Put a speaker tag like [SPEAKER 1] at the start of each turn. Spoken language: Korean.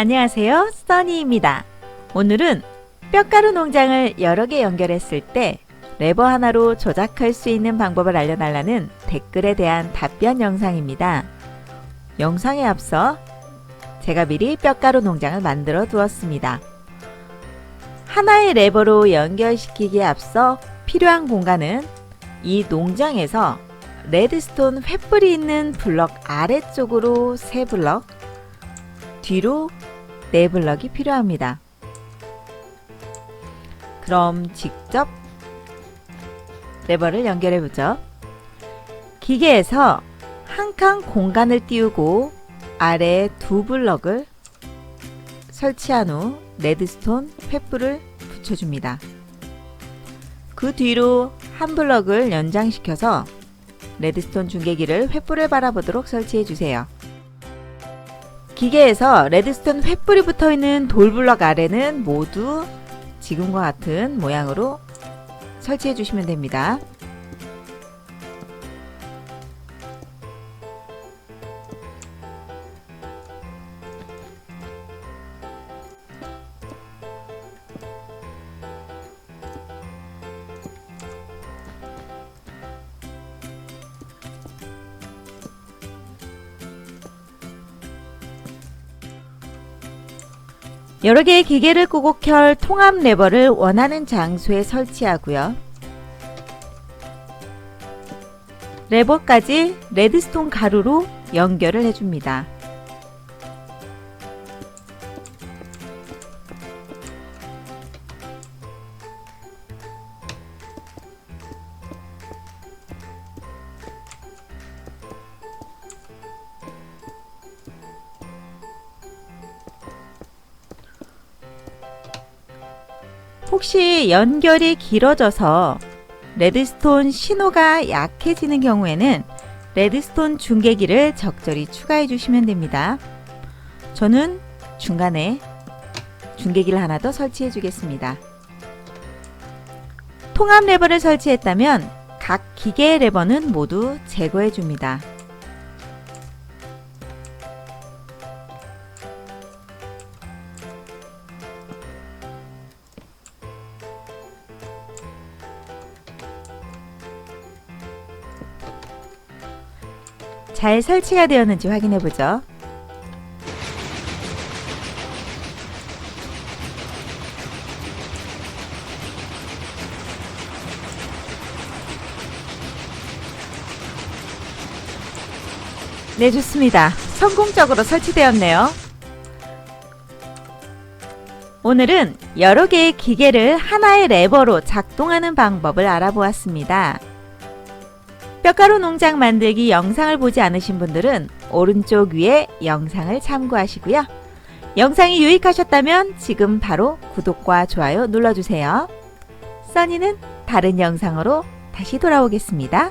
[SPEAKER 1] 안녕하세요. 써니입니다. 오늘은 뼈가루 농장을 여러 개 연결했을 때 레버 하나로 조작할 수 있는 방법을 알려달라는 댓글에 대한 답변 영상입니다. 영상에 앞서 제가 미리 뼈가루 농장을 만들어 두었습니다. 하나의 레버로 연결시키기에 앞서 필요한 공간은 이 농장에서 레드스톤 횃불이 있는 블럭 아래쪽으로 세 블럭, 뒤로 네 블럭이 필요합니다. 그럼 직접 레버를 연결해 보죠. 기계에서 한 칸 공간을 띄우고 아래 두 블럭을 설치한 후 레드스톤 횃불을 붙여줍니다. 그 뒤로 한 블럭을 연장시켜서 레드스톤 중계기를 횃불을 바라보도록 설치해 주세요. 기계에서 레드스톤 횃불이 붙어 있는 돌블럭 아래는 모두 지금과 같은 모양으로 설치해 주시면 됩니다. 여러 개의 기계를 끄고 켤 통합 레버를 원하는 장소에 설치하고요. 레버까지 레드스톤 가루로 연결을 해줍니다. 혹시 연결이 길어져서 레드스톤 신호가 약해지는 경우에는 레드스톤 중계기를 적절히 추가해 주시면 됩니다. 저는 중간에 중계기를 하나 더 설치해 주겠습니다. 통합 레버를 설치했다면 각 기계의 레버는 모두 제거해 줍니다. 잘 설치가 되었는지 확인해 보죠. 네, 좋습니다. 성공적으로 설치되었네요. 오늘은 여러 개의 기계를 하나의 레버로 작동하는 방법을 알아보았습니다. 뼈가루 농장 만들기 영상을 보지 않으신 분들은 오른쪽 위에 영상을 참고하시고요. 영상이 유익하셨다면 지금 바로 구독과 좋아요 눌러주세요. 써니는 다른 영상으로 다시 돌아오겠습니다.